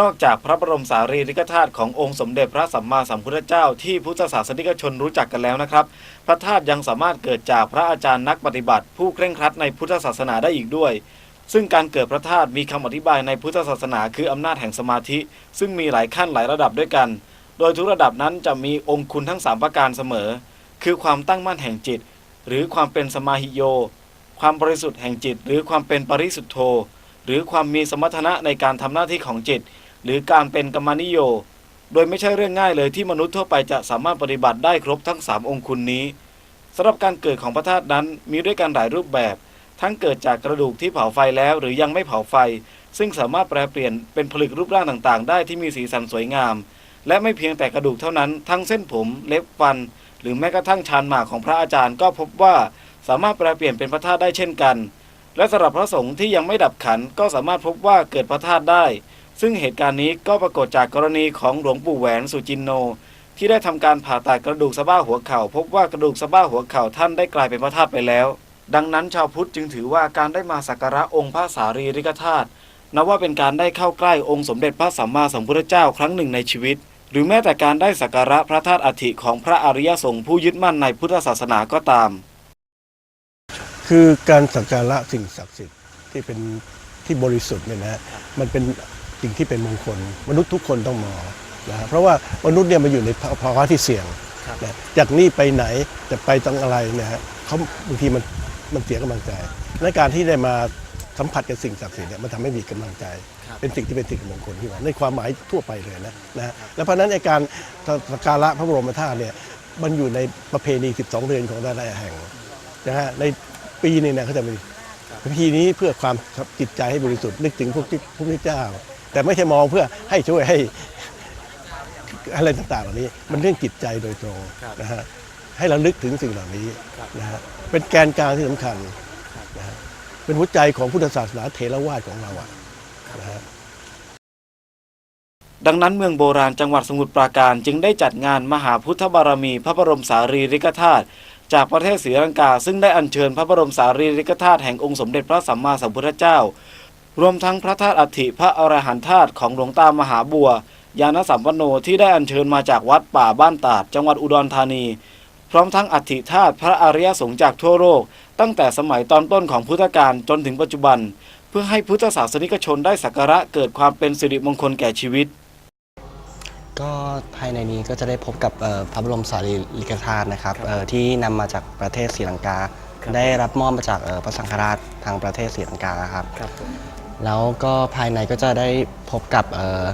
นอกจากพระบรมสารีริกธาตุขององค์สมเด็จพระสัมมาสัมพุทธเจ้าที่พุทธศาสนิกชนรู้จักกันแล้วนะครับ พระธาตุยังสามารถเกิดจากพระอาจารย์นักปฏิบัติ ผู้เคร่งครัดในพุทธศาสนาได้อีกด้วย ซึ่งการเกิดพระธาตุมีคำอธิบายในพุทธศาสนา คืออำนาจแห่งสมาธิ ซึ่งมีหลายขั้นหลายระดับด้วยกัน โดยทุกระดับนั้นจะมีองค์คุณทั้งสามประการเสมอ คือความตั้งมั่นแห่งจิต หรือความเป็นสมาหิโย ความบริสุทธิ์แห่งจิต หรือความเป็นปริสุทธโธหรือความมีสมรรถนะในการทำหน้าที่ของจิต หรือการเป็นกรรมนิโย โดยไม่ใช่เรื่องง่ายเลยที่มนุษย์ทั่วไปจะสามารถปฏิบัติได้ครบทั้ง 3 องค์คุณนี้สำหรับการเกิดของพระธาตุนั้นมีด้วยกันหลายรูปแบบ ทั้งเกิดจากกระดูกที่เผาไฟแล้วหรือยังไม่เผาไฟ ซึ่งสามารถแปลเปลี่ยนเป็นผลึกรูปร่างต่างๆ ได้ที่มีสีสันสวยงาม และไม่เพียงแต่กระดูกเท่านั้น ทั้งเส้นผมเล็บฟัน หรือแม้กระทั่งชานหมากของพระอาจารย์ก็พบว่าสามารถแปลเปลี่ยนเป็นพระธาตุได้เช่นกัน และสำหรับพระสงฆ์ที่ยังไม่ดับขันก็สามารถพบว่าเกิดพระธาตุได้ ซึ่งเหตุการณ์นี้ก็ปรากฏจากกรณีของหลวงปู่แหวนสุจินโน ที่ได้ทำการผ่าตัดกระดูกสะบ้าหัวเข่า พบว่ากระดูกสะบ้าหัวเข่าท่านได้กลายเป็นพระธาตุไปแล้ว ดังนั้นชาวพุทธจึงถือว่าการได้มาสักการะองค์พระสารีริกธาตุนับว่าเป็นการได้เข้าใกล้องค์สมเด็จพระสัมมาสัมพุทธเจ้าครั้งหนึ่งในชีวิต หรือแม้แต่การได้สักการะพระธาตุอัฐิของพระอริยสงฆ์ผู้ยึดมั่นในพุทธศาสนาก็ตาม คือการสักการะสิ่งศักดิ์สิทธิ์ที่เป็นที่บริสุทธิ์เนี่ยนะฮะมันเป็น สิ่งที่เป็นมงคล มนุษย์ทุกคนต้องมองนะฮะเพราะว่ามนุษย์เนี่ยมาอยู่ในภาวะที่เสี่ยงนะจากนี้ไปไหนจะไปต้องอะไรเนี่ยฮะเขาบางทีมันมันเสียกำลังใจในการที่ได้มาสัมผัสกับสิ่งศักดิ์สิทธิ์เนี่ยมันทำให้มีกำลังใจครับเป็นสิ่งที่เป็นสิ่งมงคลที่ว่าในความหมายทั่วไปเลยนะนะฮะแล้วเพราะฉะนั้นไอ้การสักการะพระบรมธาตุเนี่ยมันอยู่ในประเพณี 12 เดือนของแต่ละแห่งนะฮะในปีหนึงเนี่ยเขาจะมีพิธีนี้เพื่อความจิตใจให้บริสุทธิ์นึกถึงพวกที่พระพุทธเจ้า แต่ไม่ใช่มองเพื่อให้ช่วยให้อะไรต่างๆเหล่านี้ มันเรื่องจิตใจโดยตรงครับนะฮะให้เรานึกถึงสิ่งเหล่านี้ครับนะฮะเป็นแกนกลางที่สำคัญนะฮะเป็นหัวใจของพุทธศาสนาเถรวาทของเราอะนะฮะดังนั้นเมืองโบราณจังหวัดสมุทรปราการจึงได้จัดงานมหาพุทธบารมี พระบรมสารีริกธาตุจากประเทศศรีลังกา ซึ่งได้อัญเชิญพระบรมสารีริกธาตุแห่งองค์สมเด็จพระสัมมาสัมพุทธเจ้า รวมทั้งพระธาตุอัฐิพระอรหันธาตุของหลวงตามหาบัวยานสัมปันโนที่ได้อัญเชิญมาจากวัดป่าบ้านตาดจังหวัดอุดรธานี พร้อมทั้งอัฐิธาตุพระอริยสงฆ์จากทั่วโลก ตั้งแต่สมัยตอนต้นของพุทธกาลจนถึงปัจจุบัน เพื่อให้พุทธศาสนิกชนได้สักการะเกิดความเป็นสิริมงคลแก่ชีวิต ก็ภายในนี้ก็จะได้พบกับเอ่อพระบรมสารีริกธาตุนะครับเอ่อที่นำมาจากประเทศศรีลังกาครับได้รับมอบมาจากเอ่อพระสังฆราชทางประเทศศรีลังกาครับครับ แล้วก็ภายในก็จะได้พบกับเอ่อ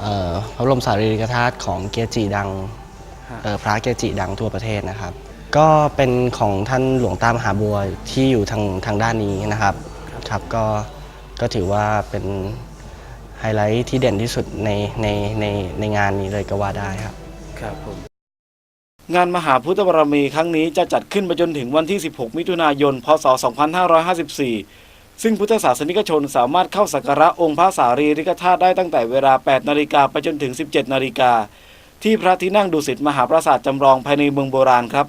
เอ่อพระบรมสารีริกธาตุของเกจิดังฮะเอ่อพระเกจิดังทั่วประเทศนะครับ ก็เป็นของท่านหลวงตามหาบัวที่อยู่ทางทางด้านนี้นะครับครับก็ก็ถือว่าเป็นไฮไลท์ที่เด่นที่สุดในในในในงานนี้เลยก็ว่าได้ครับครับผมงานมหาพุทธบารมีครั้งนี้จะจัดขึ้นไปจนถึงวันที่ 16 มิถุนายน พศ 2554 ซึ่งพุทธศาสนิกชนสามารถเข้าสักการะองค์พระสารีริกธาตุได้ตั้งแต่เวลา 8 นาฬิกาไปจนถึง 17 นาฬิกาที่พระที่นั่งดุสิตมหาปราสาทจำลองภายในเมืองโบราณครับ